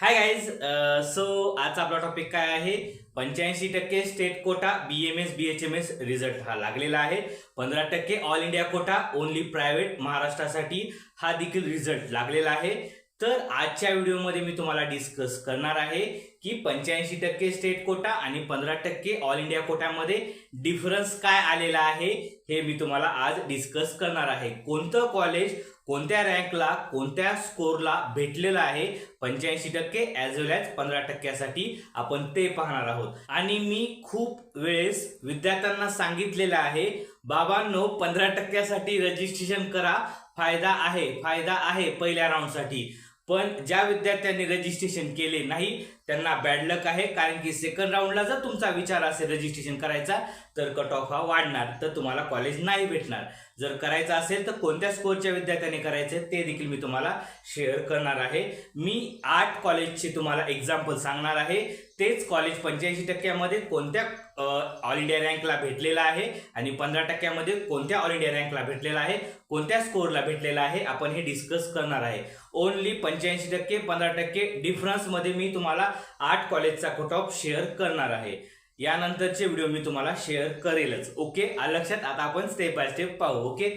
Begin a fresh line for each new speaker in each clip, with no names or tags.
Hi guys so आजचा आपला topic काय आहे? पंच्याऐंशी टक्के state quota B M S B H M S result हा लागलेला आहे. पंधरा टक्के all India quota only private महाराष्ट्रासाठी हा देखील रिझल्ट लागलेला आहे. तर आजच्या व्हिडिओमध्ये मी तुम्हाला डिस्कस करणार आहे की पंच्याऐंशी टक्के स्टेट कोटा आणि पंधरा टक्के ऑल इंडिया कोटामध्ये डिफरन्स काय आलेला आहे हे मी तुम्हाला आज डिस्कस करणार आहे. कोणतं कॉलेज कोणत्या रँकला कोणत्या स्कोरला भेटलेलं आहे पंच्याऐंशी टक्के ॲज वेल ॲज पंधरा टक्क्यासाठी आपण ते पाहणार आहोत. आणि मी खूप वेळेस विद्यार्थ्यांना सांगितलेलं आहे बाबांनो पंधरा टक्क्यासाठी रजिस्ट्रेशन करा. फायदा आहे फायदा आहे पहिल्या राऊंडसाठी पण ज्या विद्यार्थ्यांनी रजिस्ट्रेशन केले नाही त्यांना बॅड लक आहे. कारण की सेकंड राऊंडला जर तुमचा विचार असेल रजिस्ट्रेशन करायचा तर कट ऑफ हा वाढणार. तर तुम्हाला कॉलेज नाही भेटणार. जर करायचं असेल तर कोणत्या स्कोरच्या विद्यार्थ्यांनी करायचे ते देखील मी तुम्हाला शेअर करणार आहे. मी आठ कॉलेजचे तुम्हाला एक्झाम्पल सांगणार आहे. तेच कॉलेज पंच्याऐंशी टक्क्यामध्ये कोणत्या ऑल इंडिया रँकला भेटलेला आहे आणि पंधरा टक्क्यामध्ये कोणत्या ऑल इंडिया रँकला भेटलेला आहे कोणत्या स्कोरला भेटलेला आहे आपण हे डिस्कस करणार आहे. ओनली पंच्याऐंशी टक्के पंधरा टक्के डिफरन्समध्ये मी तुम्हाला आठ कॉलेजचा कट ऑफ शेअर करणार आहे. यानंतरचे व्हिडिओ मी तुम्हाला शेअर करेलच. ओके लक्षात आता आपण स्टेप बाय स्टेप पाहू. ओके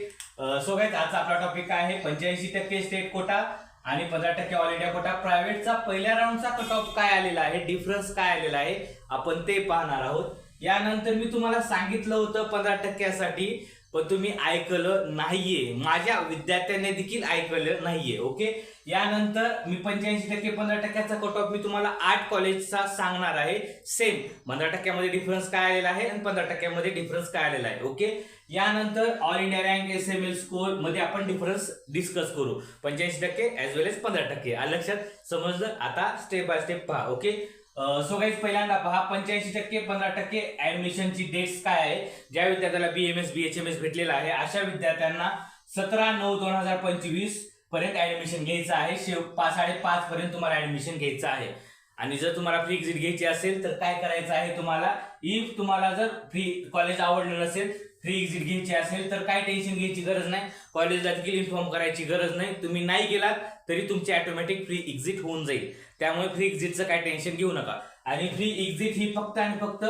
सो गाईज आजचा आपला टॉपिक काय आहे? पंच्याऐंशी टक्के स्टेट कोटा आणि पंधरा टक्के ऑल इंडिया कोटा प्रायव्हेटचा पहिल्या राऊंडचा कट ऑफ काय आलेला आहे? डिफरन्स काय आलेला आहे? आपण ते पाहणार आहोत. यानंतर मी तुम्हाला सांगितलं होतं पंधरा टक्क्यासाठी पण तुम्ही ऐकलं नाहीये. माझ्या विद्यार्थ्यांनी देखील ऐकलं नाहीये ओके? यानंतर मी पंच्याऐंशी टक्के पंधरा टक्क्याचा कट ऑफ मी तुम्हाला आठ कॉलेजचा सांगणार आहे. सेम पंधरा टक्क्यामध्ये डिफरन्स काय आलेला आहे आणि पंधरा टक्क्यामध्ये डिफरन्स काय आलेला आहे ओके? यानंतर all India rank S M L स्कोरमध्ये आपण डिफरन्स डिस्कस करू. पंच्याऐंशी टक्के ॲज वेल एज पंधरा टक्के. लक्षात? समजलं? आता स्टेप बाय स्टेप पहा ओके? सो गाईज पहिल्यांदा पहा पंच्याऐंशी टक्के पंधरा टक्के ऍडमिशनची डेट्स काय आहे ज्या विद्यार्थ्याला B M S B H M S भेटलेला आहे अशा विद्यार्थ्यांना सतरा नऊ दोन हजार पंचवीसपर्यंत ऍडमिशन घ्यायचं आहे. शेव पाच साडेपाच पर्यंत तुम्हाला ऍडमिशन घ्यायचं आहे. आणि जर तुम्हाला फ्री एक्झिट घ्यायची असेल तर काय करायचं आहे तुम्हाला? इफ तुम्हाला जर फ्री कॉलेज आवडलं नसेल फ्री एक्झिट घ्यायची असेल तर काय टेन्शन घ्यायची गरज नाही. कॉलेजला देखील इन्फॉर्म करायची गरज नाही. तुम्ही नाही गेलात तरी तुमची ऑटोमॅटिक फ्री एक्झिट होऊन जाईल. त्यामुळे फ्री एक्झिटचं काय टेन्शन घेऊ नका. आणि फ्री एक्झिट ही फक्त आणि फक्त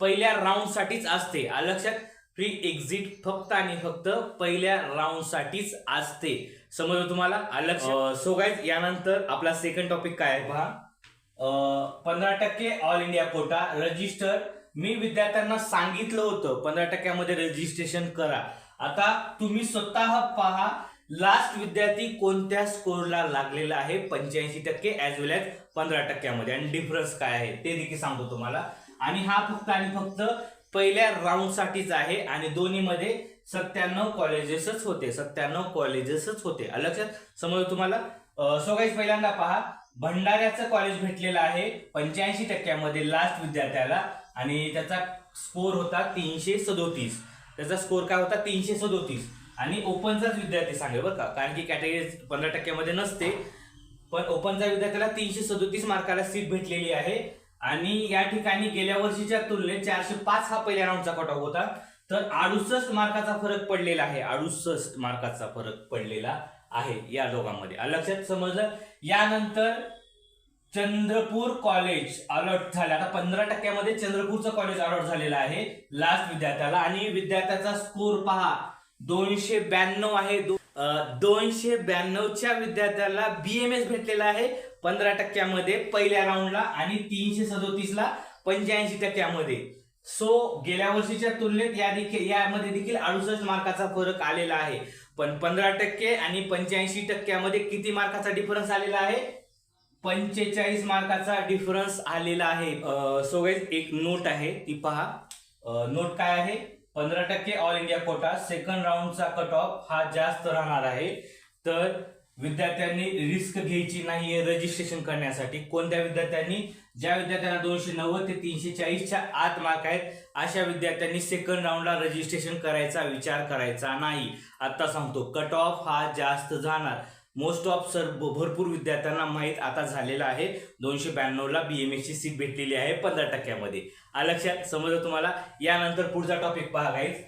पहिल्या राऊंडसाठीच असते. लक्षात? फ्री एक्झिट फक्त आणि फक्त पहिल्या राऊंडसाठीच असते. समजलं तुम्हाला? लक्षात? सो गाईज यानंतर आपला सेकंड टॉपिक काय आहे? पहा. पंधरा टक्के ऑल इंडिया कोटा रजिस्टर मी विद्यार्थ्यांना सांगितलं होतं पंधरा टक्क्यामध्ये रजिस्ट्रेशन करा. आता तुम्ही स्वतः पहा लास्ट विद्यार्थी कोणत्या स्कोरला लागलेला आहे? पंच्याऐंशी टक्के ऍज वेल ॲज पंधरा टक्क्यामध्ये. आणि डिफरन्स काय आहे? ते देखील सांगतो तुम्हाला. आणि हा फक्त आणि फक्त पहिल्या राऊंडसाठीच आहे आणि दोन्हीमध्ये सत्त्याण्णव कॉलेजेसच होते. सत्त्याण्णव कॉलेजेसच होते. लक्षात? समज तुम्हाला सो पहिल्यांदा पहा. भंडाऱ्याचं कॉलेज भेटलेलं आहे. पंच्याऐंशी टक्क्यामध्ये लास्ट विद्यार्थ्याला. आणि त्याचा स्कोर होता तीनशे सदोतीस. त्याचा स्कोर काय होता? तीनशे सदोतीस. आणि ओपनचाच विद्यार्थी सांगेल बरं का कारण की कॅटेगरी पंधरा टक्क्यामध्ये नसते. पण ओपनचा विद्यार्थ्याला तीनशे सदोतीस मार्काला सीट भेटलेली आहे. आणि या ठिकाणी गेल्या वर्षीच्या तुलनेत चारशे पाच हा पहिल्या राऊंडचा कट ऑफ होता. तर अडुसष्ट मार्काचा फरक पडलेला आहे. अडुसष्ट मार्काचा फरक पडलेला आहे या दोघांमध्ये. लक्षात समजलं? यानंतर चंद्रपूर कॉलेज अलॉट झालं. आता पंधरा टक्क्यामध्ये चंद्रपूरचं कॉलेज अलॉट झालेलं आहे. लास्ट विद्यार्थ्याला. आणि विद्यार्थ्याचा स्कोर पहा. दोनशे ब्याण्णव आहे. दोनशे ब्याण्णवच्या विद्यार्थ्याला बीएमएस भेटलेला आहे. पंधरा टक्क्यामध्ये पहिल्या राऊंडला आणि तीनशे सदोतीसला पंच्याऐंशी टक्क्यामध्ये. सो गेल्या वर्षीच्या तुलनेत या देखील यामध्ये देखील अडुसष्ट मार्काचा फरक आलेला आहे. पण पंधरा टक्के आणि पंच्याऐंशी टक्क्यामध्ये किती मार्काचा डिफरन्स आलेला आहे? पंचेचाळीस मार्काचा डिफरन्स आलेला आहे. सो गाईज एक नोट आहे ती पहा. नोट काय आहे? पंधरा टक्के ऑल इंडिया कोटा सेकंड राऊंडचा कट ऑफ हा जास्त राहणार आहे. तर विद्यार्थ्यांनी रिस्क घ्यायची नाहीये रजिस्ट्रेशन करण्यासाठी. कोणत्या विद्यार्थ्यांनी? ज्या विद्यार्थ्यांना दोनशे नव्वद ते तीनशे चाळीसच्या आत मार्क आहेत अशा विद्यार्थ्यांनी सेकंड राऊंडला रजिस्ट्रेशन करायचा विचार करायचा नाही. आता सांगतो कट ऑफ हा जास्त जाणार. मोस्ट ऑफ सर भरपूर विद्यार्थ्यांना माहीत आता झालेलं आहे. दोनशे ब्याण्णवला बी एम एसची सीट भेटलेली आहे पंधरा टक्क्यामध्ये. आ लक्षात समजलं तुम्हाला? यानंतर पुढचा टॉपिक पहा गाईज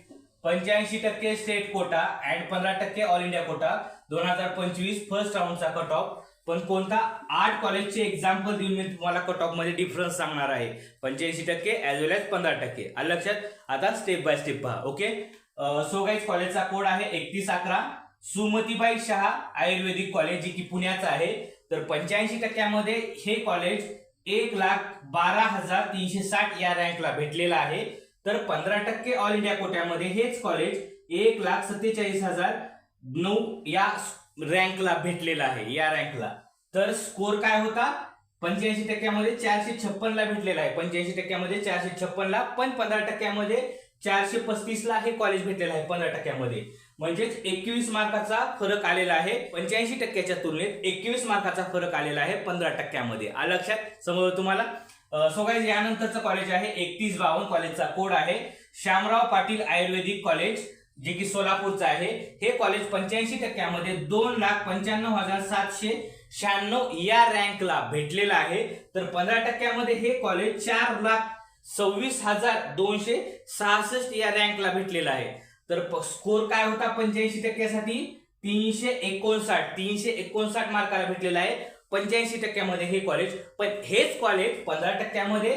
पंच्याऐंशी टक्के स्टेट कोटा अँड पंधरा टक्के ऑल इंडिया कोटा दोन हजार पंचवीस फर्स्ट राऊंडचा कट ऑफ पण कोणता? आठ कॉलेजचे एक्झाम्पल देऊन मी तुम्हाला कट ऑफमध्ये डिफरन्स सांगणार आहे. पंच्याऐंशी टक्के ॲज वेल एज पंधरा टक्के. लक्षात? आता स्टेप बाय स्टेप पहा ओके सो गाईज कॉलेजचा कोड आहे एकतीस अकरा. सुमतीबाई शहा आयुर्वेदिक कॉलेज जे की पुण्याचं आहे. तर पंच्याऐंशी टक्क्यामध्ये हे कॉलेज एक लाख बारा हजार तीनशे साठ या रँकला भेटलेलं आहे. तर पंधरा टक्के ऑल इंडिया कोट्यामध्ये हेच कॉलेज एक लाख सत्तेचाळीस हजार नऊ या रँकला भेटलेला आहे या रँकला तर स्कोर काय होता? पंच्याऐंशी टक्क्यामध्ये चारशे छप्पन ला भेटलेला आहे. पंच्याऐंशी टक्क्यामध्ये चारशे छप्पन ला पण पंधरा टक्क्यामध्ये चारशे पस्तीस ला हे कॉलेज भेटलेलं आहे पंधरा टक्क्यामध्ये. म्हणजेच एकवीस मार्काचा फरक आलेला आहे. पंच्याऐंशी टक्क्याच्या तुलनेत एकवीस मार्काचा फरक आलेला आहे पंधरा टक्क्यामध्ये. आ लक्षात? समोर तुम्हाला सो यानंतरचं कॉलेज आहे एकतीस बावन्न कॉलेजचा कोड आहे. श्यामराव पाटील आयुर्वेदिक कॉलेज जे की सोलापूरचं आहे. हे कॉलेज पंच्याऐंशी टक्क्यामध्ये दोन लाख पंच्याण्णव हजार सातशे शहाण्णव या रँकला भेटलेलं आहे. तर पंधरा टक्क्यामध्ये हे कॉलेज चार लाख सव्वीस हजार दोनशे सहासष्ट या रँकला भेटलेलं आहे. तर स्कोर काय होता? पंच्याऐंशी टक्क्यासाठी तीनशे एकोणसाठ तीनशे एकोणसाठ मार्काला भेटलेला आहे. पंच्याऐंशी टक्क्यामध्ये हे कॉलेज पण हेच कॉलेज पंधरा टक्क्यामध्ये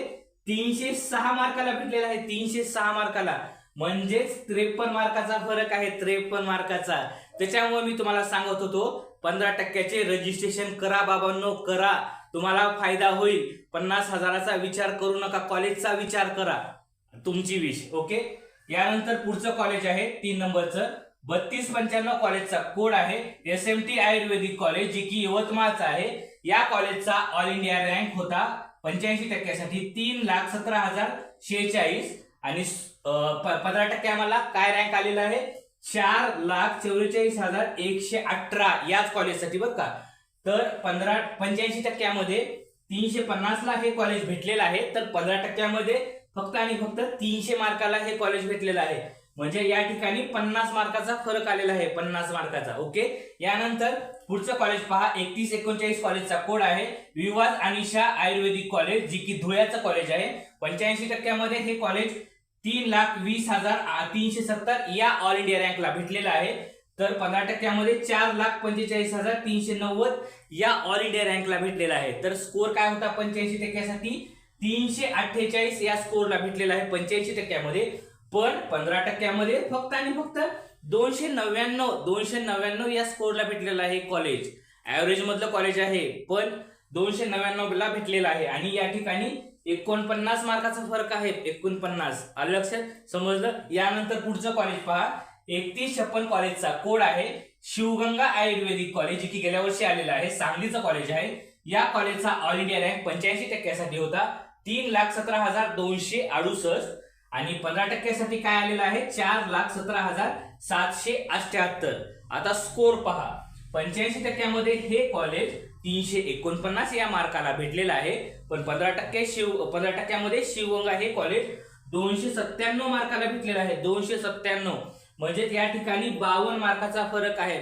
तीनशे सहा मार्काला भेटलेलं आहे. तीनशे सहा मार्काला. म्हणजेच त्रेपन्न मार्काचा फरक आहे. त्रेपन्न मार्काचा. त्याच्यामुळे मी तुम्हाला सांगत होतो पंधरा टक्क्याचे रजिस्ट्रेशन करा बाबांनो करा. तुम्हाला फायदा होईल. पन्नास हजाराचा विचार करू नका. कॉलेजचा विचार करा. तुमची विश ओके यानंतर पुढचं कॉलेज आहे तीन नंबरचं. बत्तीस पंच्याण्णव कॉलेजचा कोड आहे S M T Ayurvedic college जे की यवतमाळचा आहे. या कॉलेजचा ऑल इंडिया रँक होता पंच्याऐंशी टक्क्यासाठी तीन लाख सतरा हजार शेहेचाळीस. आणि पंधरा टक्के आम्हाला काय रँक आलेला आहे? चार लाख चौवेचाळीस हजार एकशे अठरा याच कॉलेजसाठी बरं का. तर पंधरा पंच्याऐंशी टक्क्यामध्ये तीनशे पन्नासला हे कॉलेज भेटलेलं आहे. तर पंधरा टक्क्यामध्ये फक्त आणि फक्त तीनशे मार्काला हे कॉलेज भेटलेलं आहे. म्हणजे या ठिकाणी पन्नास मार्काचा फरक आलेला आहे पन्नास मार्काचा ओके यानंतर पुढचं कॉलेज पहा एकतीस एकोणचाळीस कॉलेजचा कोड आहे. विवाद अनिशा आयुर्वेदिक कॉलेज जी की धुळ्याचं कॉलेज आहे. पंच्याऐंशी टक्क्यामध्ये हे कॉलेज तीन लाख वीस हजार तीनशे सत्तर या ऑल इंडिया रँकला भेटलेला आहे. तर पंधरा टक्क्यामध्ये चार लाख पंचेचाळीस हजार तीनशे नव्वद या ऑल इंडिया रँकला भेटलेला आहे. तर स्कोर काय होता पंच्याऐंशी टक्क्यासाठी? तीनशे अठ्ठेचाळीस या स्कोरला भेटलेला आहे पंच्याऐंशी टक्क्यामध्ये. पण पंधरा टक्क्यामध्ये फक्त आणि फक्त दोनशे नव्याण्णव दोनशे नव्याण्णव या स्कोरला भेटलेला आहे कॉलेज ऍव्हरेज मधलं कॉलेज आहे पण दोनशे नव्याण्णव ला भेटलेला आहे. आणि या ठिकाणी एकोणपन्नास मार्काचा फरक आहे. एकोणपन्नास. आलं लक्षात? समजलं? यानंतर पुढचं कॉलेज पहा. एकतीस छप्पन कॉलेजचा कोड आहे. शिवगंगा आयुर्वेदिक कॉलेज की गेल्या वर्षी आलेलं आहे. सांगलीचं कॉलेज आहे. या कॉलेजचा ऑल इंडिया रँक पंच्याऐंशी टक्क्यासाठी होता. तीन लाख सतरा हजार दोनशे अडुसष्ट आणि पंधरा टक्क्यासाठी काय आलेलं आहे? चार लाख सतरा हजार सातशे अठ्याहत्तर आता स्कोर पहा. पंच्याऐंशी टक्क्यामध्ये हे कॉलेज तीनशे एकोणपन्नास या मार्काला भेटलेलं आहे. पण पंधरा टक्के शिव पंधरा टक्क्यामध्ये शिवगंगा हे कॉलेज दोनशे सत्त्याण्णव मार्काला भेटलेलं आहे. दोनशे सत्त्याण्णव. म्हणजे या ठिकाणी बावन्न मार्काचा फरक आहे.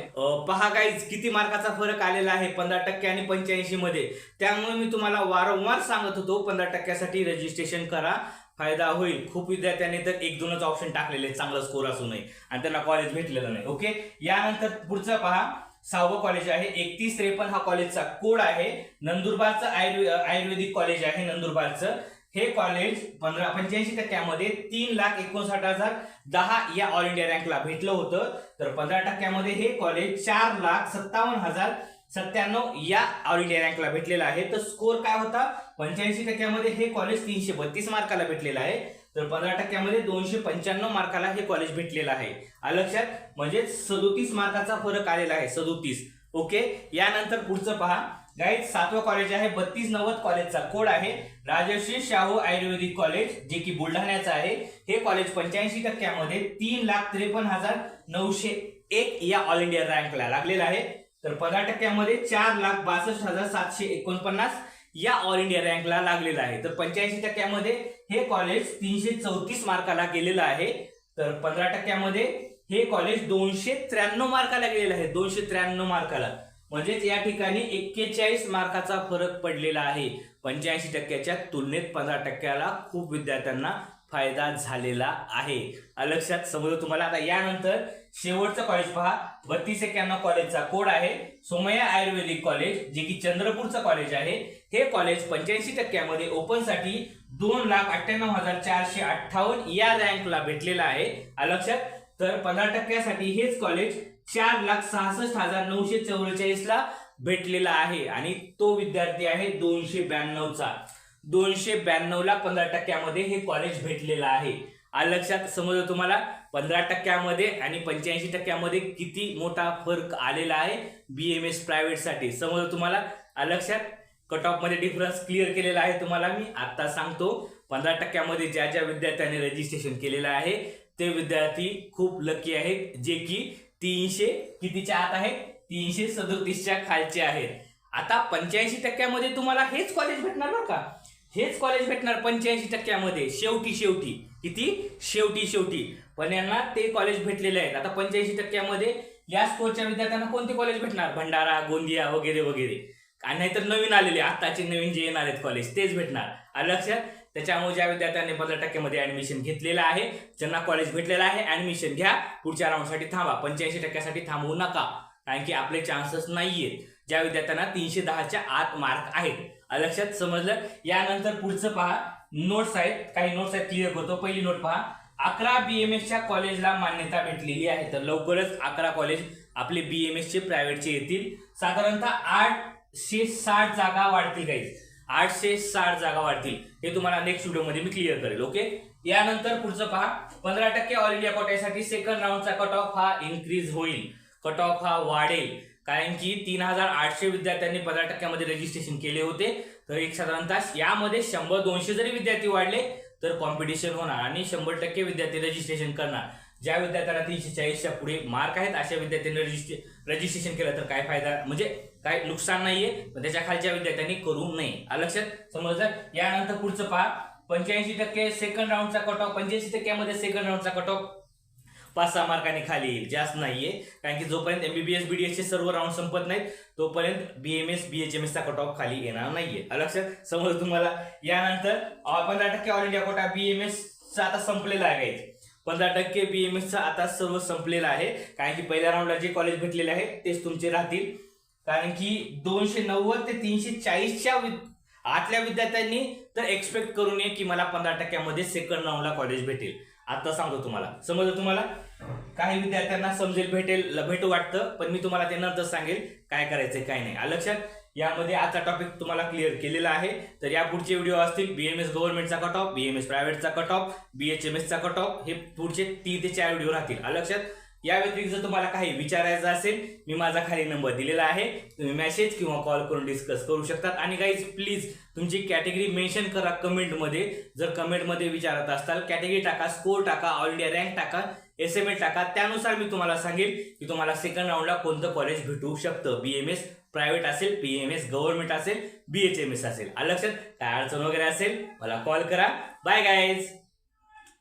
पहा काहीच किती मार्काचा फरक आलेला आहे पंधरा टक्के आणि पंच्याऐंशी मध्ये. त्यामुळे मी तुम्हाला वारंवार सांगत होतो पंधरा टक्क्यासाठी रजिस्ट्रेशन करा. फायदा होईल. खूप विद्यार्थ्यांनी तर एक दोनच ऑप्शन टाकलेले चांगला स्कोर असू नये. आणि त्यांना कॉलेज भेटलेलं नाही ओके यानंतर पुढचं पहा. सहावं कॉलेज आहे एकतीस त्रेपन्न हा कॉलेजचा कोड आहे. नंदुरबारचं आयुर्वेदिक कॉलेज आहे नंदुरबारचं. हे कॉलेज पंधरा पंच्याऐंशी टक्क्यामध्ये तीन लाख एकोणसाठ हजार दहा या ऑल इंडिया रँकला भेटलं होतं. तर पंधरा टक्क्यामध्ये हे कॉलेज चार लाख सत्तावन्न हजार सत्त्याण्णव या ऑल इंडिया रँकला भेटलेला आहे. तर स्कोर काय होता? पंच्याऐंशी टक्क्यामध्ये हे कॉलेज तीनशे बत्तीस मार्काला भेटलेलं आहे. तर पंधरा टक्क्यामध्ये दोनशे पंच्याण्णव मार्काला हे कॉलेज भेटलेलं आहे. लक्षात? म्हणजे सदोतीस मार्काचा फरक आलेला आहे सदोतीस. ओके? यानंतर पुढचं पहा. गाईड सातवं कॉलेज आहे बत्तीस नव्वद कॉलेजचा कोड आहे. राजश्री शाहू आयुर्वेदिक कॉलेज जे की बुलढाण्याचं आहे. हे कॉलेज पंच्याऐंशी टक्क्यामध्ये तीन लाख त्रेपन्न हजार नऊशे एक या ऑल इंडिया रँकला लागलेला आहे. तर पंधरा टक्क्यामध्ये चार लाख बासष्ट हजार सातशे एकोणपन्नास या ऑल इंडिया रँकला लागलेला आहे. तर पंच्याऐंशी टक्क्यामध्ये हे कॉलेज तीनशे चौतीस मार्काला गेलेलं आहे. तर पंधरा टक्क्यामध्ये हे कॉलेज दोनशे त्र्याण्णव मार्काला गेलेलं आहे. दोनशे त्र्याण्णव मार्काला. म्हणजेच या ठिकाणी एक्केचाळीस मार्काचा फरक पडलेला आहे. पंच्याऐंशी टक्क्याच्या तुलनेत पंधरा टक्क्याला खूप विद्यार्थ्यांना फायदा झालेला आहे. अलक्षात लक्षात तुम्हाला? आता यानंतर शेवटचं कॉलेज पहा. बत्तीस एक्क्याण्णव कॉलेजचा कोड आहे. सोमय्या आयुर्वेदिक कॉलेज जे की चंद्रपूरचं कॉलेज आहे. हे कॉलेज पंच्याऐंशी टक्क्यामध्ये ओपनसाठी दोन लाख अठ्ठ्याण्णव हजार चारशे अठ्ठावन्न या रँकला भेटलेला आहे. अलक्षात लक्षात? तर पंधरा टक्क्यासाठी हेच कॉलेज चार लाख सहासष्ट हजार नऊशे चौवेचाळीस ला भेटलेला आहे. आणि तो विद्यार्थी आहे दोनशे ब्याण्णवचा दोनशे ब्याण्णव ला पंधरा टक्क्यामध्ये हे कॉलेज भेटलेलं आहे. आलं लक्षात समजलं तुम्हाला? पंधरा टक्क्यामध्ये आणि पंच्याऐंशी टक्क्यामध्ये किती मोठा फरक आलेला आहे बी एम एस प्रायव्हेटसाठी समजलं तुम्हाला? आलं लक्षात? कट ऑफमध्ये डिफरन्स क्लिअर केलेला आहे तुम्हाला. मी आता सांगतो. पंधरा टक्क्यामध्ये ज्या ज्या विद्यार्थ्यांनी रजिस्ट्रेशन केलेलं आहे ते विद्यार्थी खूप लकी आहेत जे की तीनशे कितीच्या आत आहेत? तीनशे सदोतीसच्या खालचे आहेत. आता पंच्याऐंशी टक्क्यामध्ये तुम्हाला हेच कॉलेज भेटणार ना का? हेच कॉलेज भेटणार पंच्याऐंशी टक्क्यामध्ये. शेवटी शेवटी. किती? शेवटी शेवटी. पण यांना ते कॉलेज भेटलेले आहेत. आता पंच्याऐंशी टक्क्यामध्ये या स्कोरच्या विद्यार्थ्यांना कोणते कॉलेज भेटणार? भंडारा गोंदिया वगैरे वगैरे. आणि नाहीतर नवीन आलेले आत्ताचे नवीन जे येणार आहेत कॉलेज तेच भेटणार. लक्षात त्याच्यामुळे ज्या विद्यार्थ्यांनी पंधरा टक्क्यामध्ये ऍडमिशन घेतलेलं आहे ज्यांना कॉलेज भेटलेलं आहे ऍडमिशन घ्या. पुढच्या राऊंडसाठी थांबा. पंच्याऐंशी टक्क्यासाठी थांबवू नका. कारण की आपले चान्सेस नाहीयेत. ज्या विद्यार्थ्यांना तीनशे दहाच्या आत मार्क आहेत. लक्षात समजलं? यानंतर पुढचं पहा. नोट्स आहेत. काही नोट्स आहेत. क्लिअर करतो. पहिली नोट पहा. अकरा बी एम एसच्या कॉलेजला मान्यता भेटलेली आहे. तर लवकरच अकरा कॉलेज आपले बीएमएसचे प्रायव्हेटचे येतील. साधारणतः आठशे साठ जागा वाढतील काही. आठशे साठ जागा वाढतील. हे तुम्हाला नेक्स्ट व्हिडिओमध्ये मी क्लिअर करेल ओके यानंतर पुढचं पहा. पंधरा टक्के ऑल इंडिया कोट्यासाठी सेकंड राऊंडचा कट ऑफ हा इन्क्रीज होईल. कट ऑफ हा वाढेल. कारण की तीन हजार आठशे विद्यार्थ्यांनी पंधरा टक्क्यामध्ये रजिस्ट्रेशन केले होते. तर एक साधारणतः यामध्ये शंभर दोनशे जरी विद्यार्थी वाढले तर कॉम्पिटिशन होणार आणि शंभर टक्के विद्यार्थी रजिस्ट्रेशन करणार. ज्या विद्यार्थ्यांना तीनशे चाळीसच्या पुढे मार्क आहेत अशा विद्यार्थ्यांनी रजिस्ट्रे रजिस्ट्रेशन केलं तर काय फायदा? म्हणजे काय नुकसान नाहीये पण त्याच्या खालच्या विद्यार्थ्यांनी करू नये. लक्षात? समजलं यानंतर पुढचं पहा. पंच्याऐंशी टक्के सेकंड राऊंडचा कट ऑफ पंच्याऐंशी टक्क्यामध्ये सेकंड राऊंडचा कट ऑफ पाच सहा मार्कांनी खाली येईल. जास्त नाहीये. कारण की जोपर्यंत एमबीबीएस बीडीएसचे सर्व राऊंड संपत नाहीत तोपर्यंत बीएमएस बीएचएमएसचा कट ऑफ खाली येणार नाहीये. लक्षात? समज तुम्हाला यानंतर पंधरा टक्के ऑल इंडिया कोटा बीएमएस चा आता संपलेला आहे. पंधरा टक्के बीएमएस चा आता सर्व संपलेला आहे. कारण की पहिल्या राऊंडला जे कॉलेज भेटलेले आहे तेच तुमचे राहतील. कारण की दोनशे नव्वद ते तीनशे चाळीसच्या विद- आतल्या विद्यार्थ्यांनी तर एक्सपेक्ट करू नये की मला पंधरा टक्क्यामध्ये सेकंड राऊंडला कॉलेज भेटेल. आता सांगतो तुम्हाला. समजलं तुम्हाला? काही विद्यार्थ्यांना समजेल भेटेल भेटू वाटतं पण मी तुम्हाला ते नंतर सांगेल काय करायचंय काय नाही. लक्षात? यामध्ये आजचा टॉपिक तुम्हाला क्लिअर केलेला आहे. तर या पुढचे व्हिडिओ असतील बीएमएस गव्हर्नमेंटचा कट ऑफ बीएमएस प्रायव्हेटचा कट ऑफ बीएचएमएसचा कट ऑफ हे पुढचे तीन ते चार व्हिडिओ राहतील. लक्षात? या व्यतिरिक्त जर तुम्हाला काही विचारायचं असेल मी माझा खाली नंबर दिलेला आहे. तुम्ही मेसेज किंवा कॉल करून डिस्कस करू शकतात. आणि गाईज प्लीज तुमची कॅटेगरी मेन्शन करा कमेंटमध्ये जर कमेंटमध्ये विचारत असताल कॅटेगरी टाका स्कोर टाका ऑल इंडिया रँक टाका एस एम एल टाका त्यानुसार मी तुम्हाला सांगेल की तुम्हाला सेकंड राऊंडला कोणतं कॉलेज भेटू शकतं? बीएमएस प्रायव्हेट असेल पीएमएस गव्हर्नमेंट असेल बीएचएमएस असेल. आलं लक्षात? काय अडचण वगैरे असेल मला कॉल करा. Bye guys